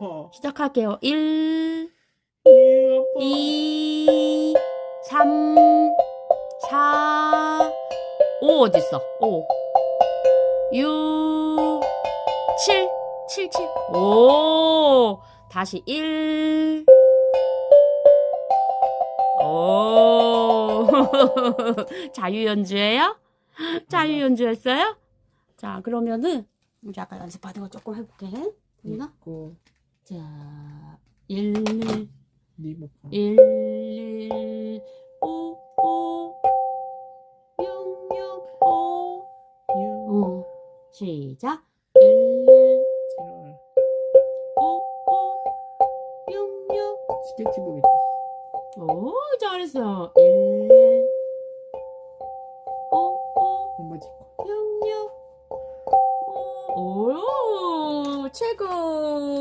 아파. 시작할게요. 1, 이 아파. 2, 3, 4, 5 어딨어? 5, 6, 7, 7, 7. 오, 다시 1. 오, 자유연주예요? 자유연주였어요? 자, 그러면은 이제 아까 연습받은 거 조금 해볼게. 됐나? 있고 자, 1, 리모컨. 1, 1, 5, 5, 0, 0, 5. 유. 어, 시작. 1, 1, 칠. 5, 5, 0, 0. 스케치북 있다. 오, 잘했어. 1, 1, 5, 5, 엄마 찍고. 0, 0. 오, 최고.